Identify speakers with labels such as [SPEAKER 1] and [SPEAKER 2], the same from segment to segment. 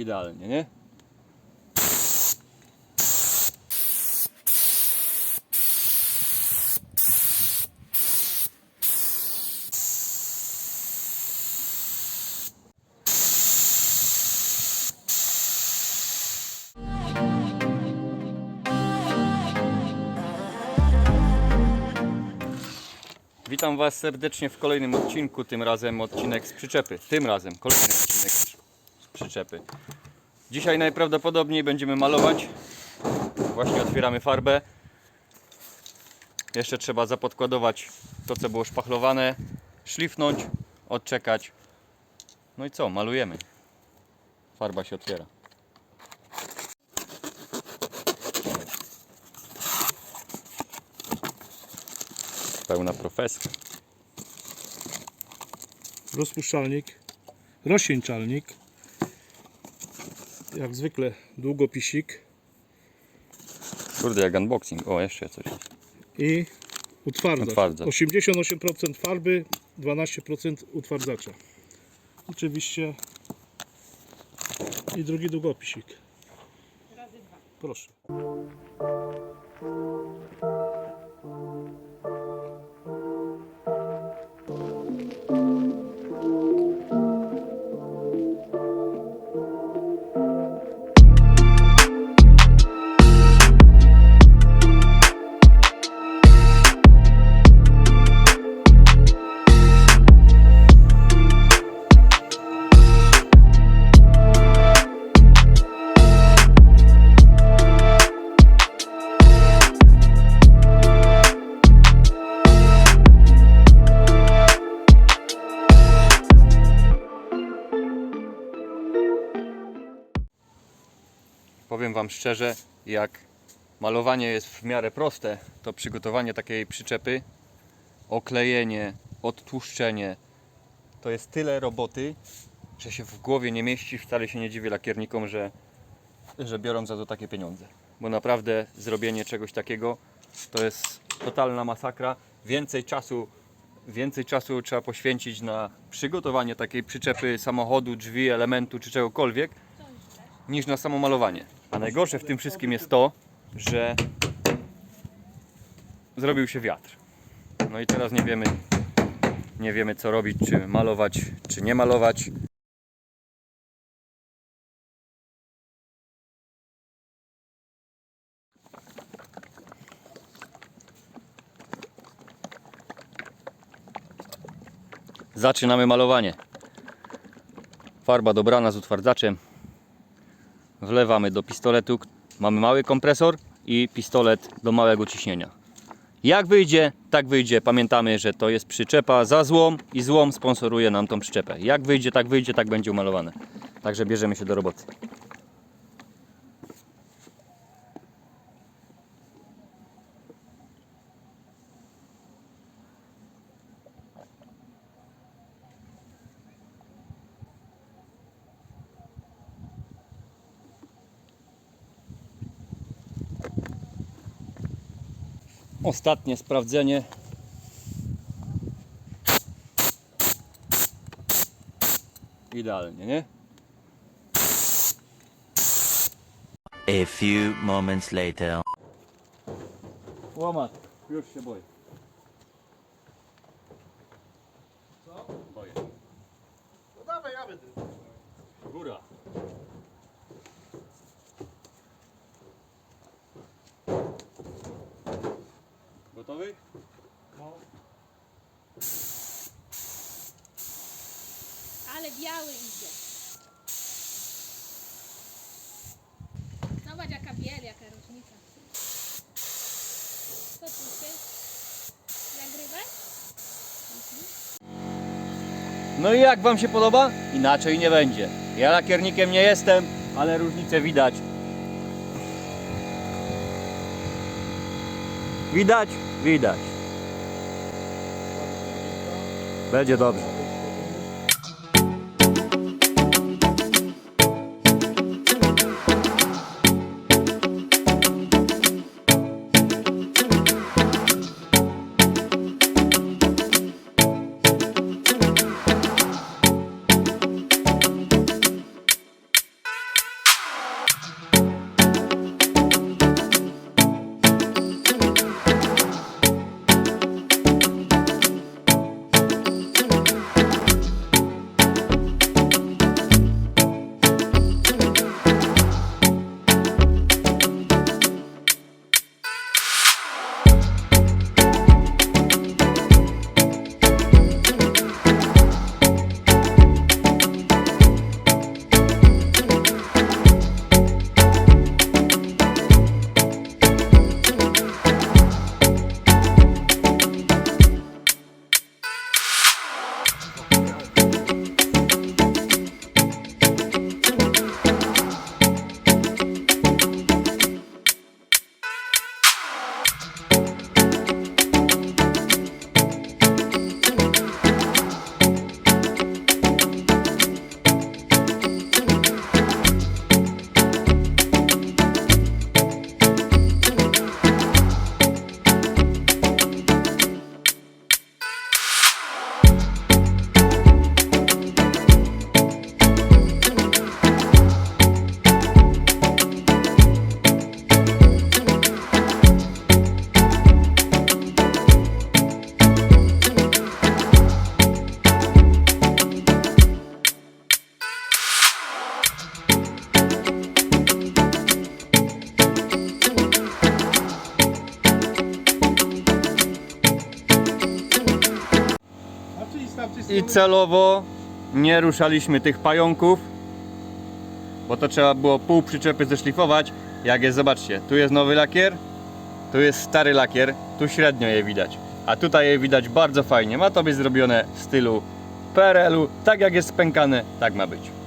[SPEAKER 1] Idealnie, nie? Witam Was serdecznie w kolejnym odcinku, tym razem odcinek z przyczepy. Tym razem kolejny odcinek z. Dzisiaj najprawdopodobniej będziemy malować. Właśnie otwieramy farbę. Jeszcze trzeba zapodkładować to, co było szpachlowane, szlifnąć, odczekać. No i co, malujemy. Farba się otwiera. Pełna profeska.
[SPEAKER 2] rozpuszczalnik, rozcieńczalnik, jak zwykle długopisik
[SPEAKER 1] Kurde, jak unboxing. O, jeszcze coś.
[SPEAKER 2] i utwardzacz.
[SPEAKER 1] Utwardzacz.
[SPEAKER 2] 88% farby, 12% utwardzacza. Oczywiście i drugi długopisik. Proszę.
[SPEAKER 1] Powiem Wam szczerze, jak malowanie jest w miarę proste, to przygotowanie takiej przyczepy, oklejenie, odtłuszczenie, to jest tyle roboty, że się w głowie nie mieści. Wcale się nie dziwię lakiernikom, że, że biorą za to takie pieniądze. Bo naprawdę zrobienie czegoś takiego to jest totalna masakra. Więcej czasu, więcej czasu trzeba poświęcić na przygotowanie takiej przyczepy samochodu, drzwi, elementu czy czegokolwiek, niż na samo malowanie. A najgorsze w tym wszystkim jest to, że zrobił się wiatr. No i teraz nie wiemy, nie wiemy co robić, czy malować, czy nie malować. Zaczynamy malowanie. Farba dobrana z utwardzaczem wlewamy do pistoletu. Mamy mały kompresor i pistolet do małego ciśnienia. Jak wyjdzie, tak wyjdzie. Pamiętamy, że to jest przyczepa za złom i złom sponsoruje nam tą przyczepę. Jak wyjdzie, tak wyjdzie, tak będzie umalowane. Także bierzemy się do roboty. Ostatnie sprawdzenie. Idealnie, nie?
[SPEAKER 3] A few moments later.
[SPEAKER 1] Łomat, już się boję. Co? Boję.
[SPEAKER 2] No dawaj, ja będę.
[SPEAKER 1] Góra. Gotowy?
[SPEAKER 2] No.
[SPEAKER 4] Ale biały idzie. Zobacz jaka biel, jaka różnica. Co tu się? Nagrywasz?
[SPEAKER 1] No i jak Wam się podoba? Inaczej nie będzie. Ja lakiernikiem nie jestem, ale różnicę widać. Widać? Widać. Będzie dobrze. I celowo nie ruszaliśmy tych pająków, bo to trzeba było pół przyczepy zeszlifować. Jak jest, zobaczcie, tu jest nowy lakier, tu jest stary lakier, tu średnio je widać. A tutaj je widać bardzo fajnie. Ma to być zrobione w stylu PRL-u, tak jak jest spękane, tak ma być.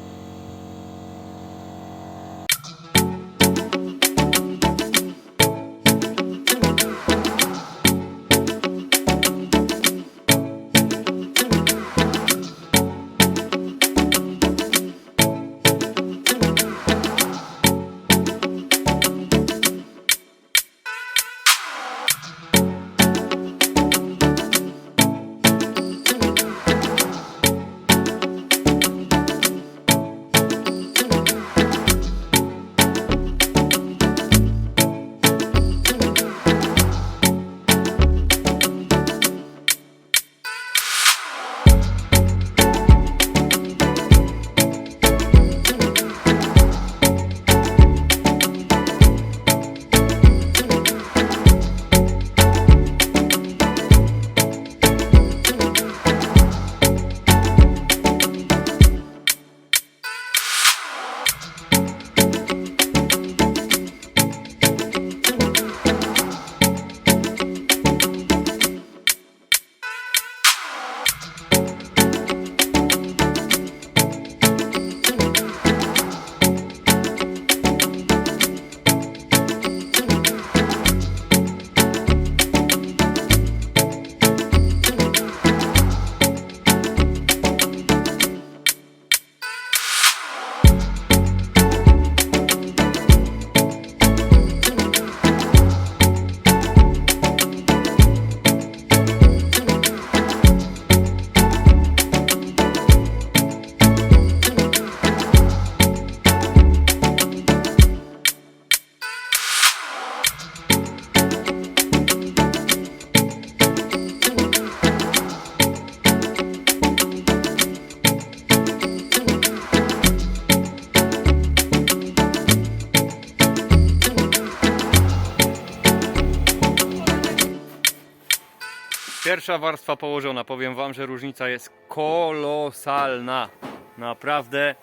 [SPEAKER 1] Pierwsza warstwa położona. Powiem Wam, że różnica jest kolosalna. Naprawdę.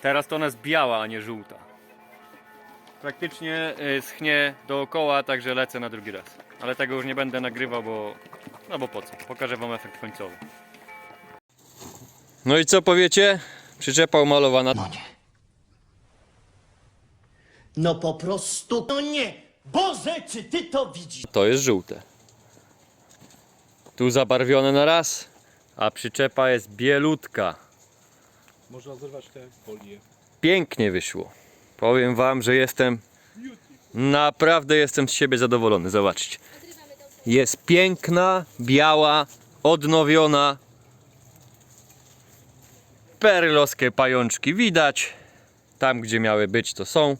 [SPEAKER 1] Teraz to ona jest biała, a nie żółta. Praktycznie y, schnie dookoła, także lecę na drugi raz. Ale tego już nie będę nagrywał, bo. No bo po co? Pokażę Wam efekt końcowy. No i co powiecie? Przyczepa umalowana.
[SPEAKER 5] No po prostu, no nie! Boże, czy ty to widzisz?
[SPEAKER 1] To jest żółte. Tu zabarwione na raz, a przyczepa jest bielutka.
[SPEAKER 2] Można zerwać te folie.
[SPEAKER 1] Pięknie wyszło. Powiem wam, że jestem naprawdę jestem z siebie zadowolony. Zobaczcie. Jest piękna, biała, odnowiona. Perlowskie pajączki widać. Tam gdzie miały być to są.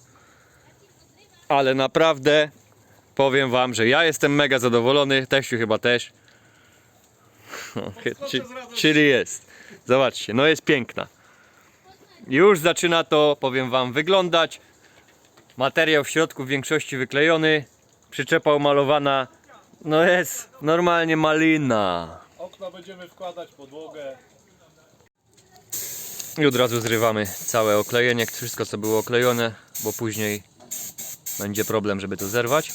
[SPEAKER 1] Ale naprawdę powiem wam, że ja jestem mega zadowolony. Teściu chyba też. Czy- Czyli jest. Zobaczcie, no jest piękna. Już zaczyna to, powiem Wam, wyglądać. Materiał w środku w większości wyklejony. Przyczepa umalowana. No jest normalnie malina.
[SPEAKER 2] Okna będziemy wkładać, podłogę.
[SPEAKER 1] I od razu zrywamy całe oklejenie, wszystko co było oklejone, bo później będzie problem, żeby to zerwać.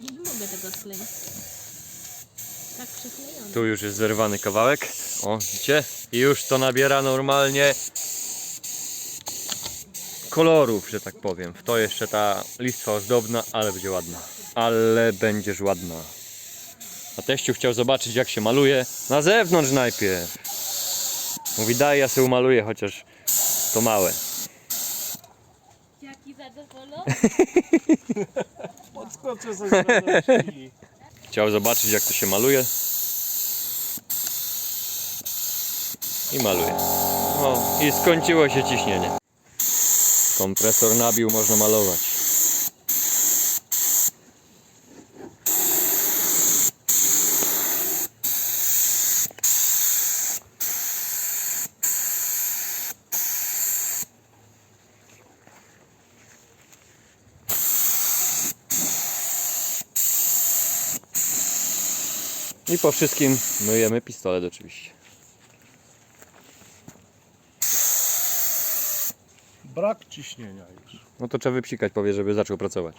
[SPEAKER 4] Nie mogę tego skleić.
[SPEAKER 1] Tu już jest zerwany kawałek. O, widzicie? I już to nabiera normalnie kolorów, że tak powiem. W to jeszcze ta listwa ozdobna, ale będzie ładna. Ale będziesz ładna. A teściu chciał zobaczyć jak się maluje na zewnątrz najpierw. Mówi daj ja sobie umaluję, chociaż to małe.
[SPEAKER 4] Jaki zadowolony.
[SPEAKER 2] Podskoczę ze.
[SPEAKER 1] Chciał zobaczyć jak to się maluje. i maluję. O, no, i skończyło się ciśnienie. Kompresor nabił, można malować. I po wszystkim myjemy pistolet oczywiście.
[SPEAKER 2] Brak ciśnienia już.
[SPEAKER 1] No to trzeba wypsikać, powie, żeby zaczął pracować.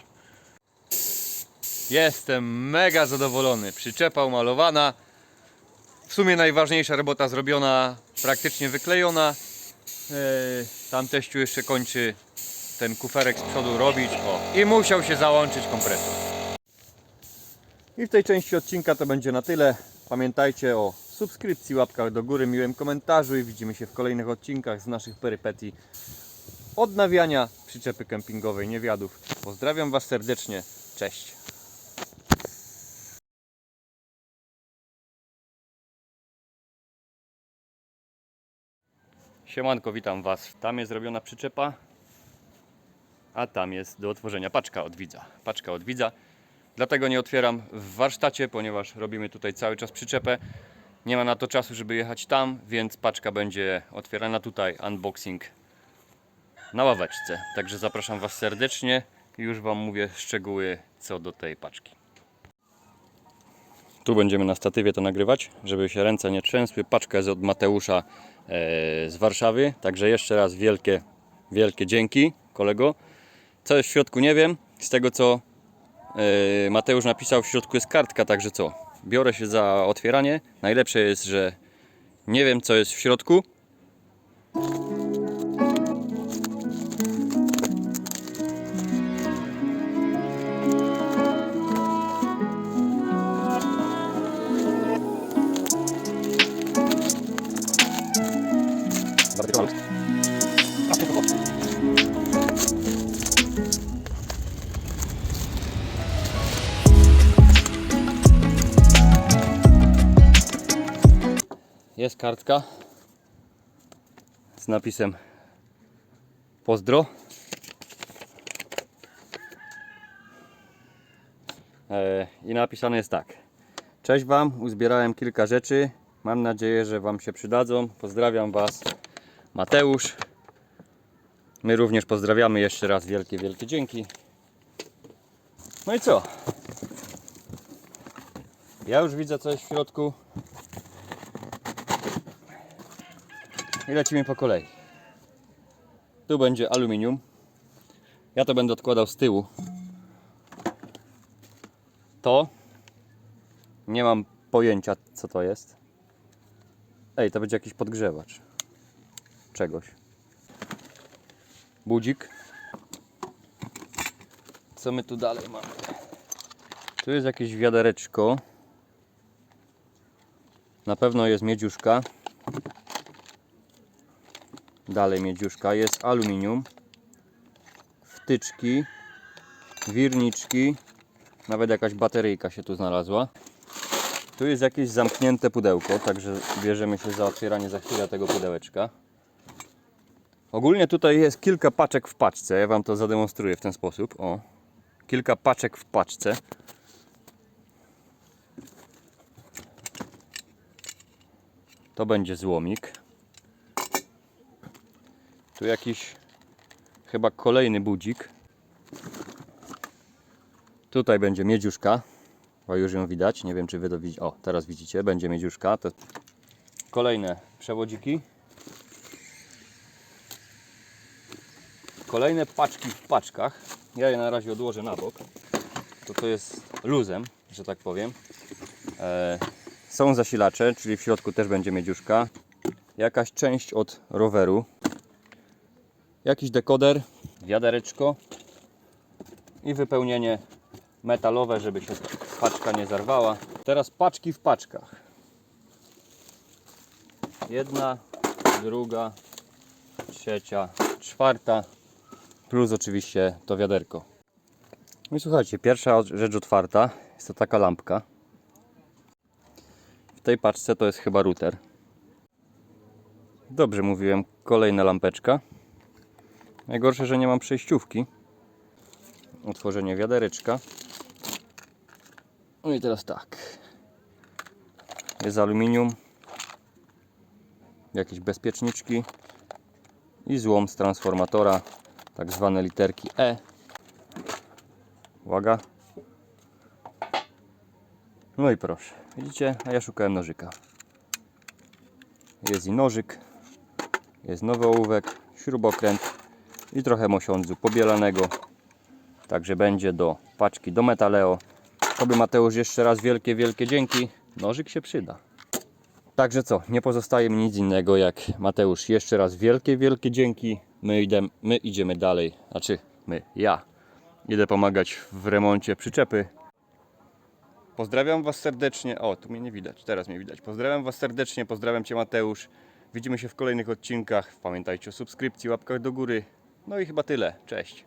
[SPEAKER 1] Jestem mega zadowolony. Przyczepa umalowana. W sumie najważniejsza robota zrobiona, praktycznie wyklejona. Eee, Tam teściu jeszcze kończy ten kuferek z przodu robić. O. I musiał się załączyć kompresor. I w tej części odcinka to będzie na tyle. Pamiętajcie o subskrypcji, łapkach do góry, miłym komentarzu i widzimy się w kolejnych odcinkach z naszych perypetii odnawiania przyczepy kempingowej niewiadów. Pozdrawiam Was serdecznie. Cześć. Siemanko, witam Was. Tam jest zrobiona przyczepa, a tam jest do otworzenia paczka od widza. Paczka od widza. Dlatego nie otwieram w warsztacie, ponieważ robimy tutaj cały czas przyczepę. Nie ma na to czasu, żeby jechać tam, więc paczka będzie otwierana tutaj. Unboxing na ławeczce. Także zapraszam Was serdecznie już Wam mówię szczegóły co do tej paczki. Tu będziemy na statywie to nagrywać, żeby się ręce nie trzęsły. Paczka jest od Mateusza e, z Warszawy. Także jeszcze raz wielkie, wielkie dzięki kolego. Co jest w środku nie wiem. Z tego co e, Mateusz napisał w środku jest kartka, także co? Biorę się za otwieranie. Najlepsze jest, że nie wiem co jest w środku, Jest kartka z napisem Pozdro. E, I napisane jest tak. Cześć Wam, uzbierałem kilka rzeczy. Mam nadzieję, że Wam się przydadzą. Pozdrawiam Was, Mateusz. My również pozdrawiamy jeszcze raz. Wielkie, wielkie dzięki. No i co? Ja już widzę coś w środku. I lecimy po kolei. Tu będzie aluminium. Ja to będę odkładał z tyłu. To nie mam pojęcia co to jest. Ej, to będzie jakiś podgrzewacz czegoś. Budzik. Co my tu dalej mamy? Tu jest jakieś wiadereczko. Na pewno jest miedziuszka. Dalej miedziuszka. Jest aluminium. Wtyczki. Wirniczki. Nawet jakaś bateryjka się tu znalazła. Tu jest jakieś zamknięte pudełko, także bierzemy się za otwieranie za chwilę tego pudełeczka. Ogólnie tutaj jest kilka paczek w paczce. Ja Wam to zademonstruję w ten sposób. O, kilka paczek w paczce. To będzie złomik. Tu jakiś chyba kolejny budzik. Tutaj będzie miedziuszka. O, już ją widać. Nie wiem, czy wy to widzicie. O, teraz widzicie. Będzie miedziuszka. To kolejne przewodziki. Kolejne paczki w paczkach. Ja je na razie odłożę na bok. To to jest luzem, że tak powiem. E, są zasilacze, czyli w środku też będzie miedziuszka. Jakaś część od roweru. Jakiś dekoder, wiadereczko i wypełnienie metalowe, żeby się paczka nie zarwała. Teraz paczki w paczkach. Jedna, druga, trzecia, czwarta, plus oczywiście to wiaderko. No i słuchajcie, pierwsza rzecz otwarta jest to taka lampka. W tej paczce to jest chyba router. Dobrze mówiłem, kolejna lampeczka. Najgorsze, że nie mam przejściówki. Otworzenie wiadereczka. No i teraz tak. Jest aluminium. Jakieś bezpieczniczki. I złom z transformatora. Tak zwane literki E. Uwaga. No i proszę, widzicie, a ja szukałem nożyka. Jest i nożyk, jest nowy ołówek, śrubokręt i trochę mosiądzu pobielanego. Także będzie do paczki do Metaleo. Tobie Mateusz jeszcze raz wielkie, wielkie dzięki. Nożyk się przyda. Także co, nie pozostaje mi nic innego jak Mateusz jeszcze raz wielkie, wielkie dzięki. My, idę, my idziemy dalej, znaczy my, ja idę pomagać w remoncie przyczepy. Pozdrawiam Was serdecznie. O, tu mnie nie widać, teraz mnie widać. Pozdrawiam Was serdecznie, pozdrawiam Cię Mateusz. Widzimy się w kolejnych odcinkach. Pamiętajcie o subskrypcji, łapkach do góry. No i chyba tyle. Cześć.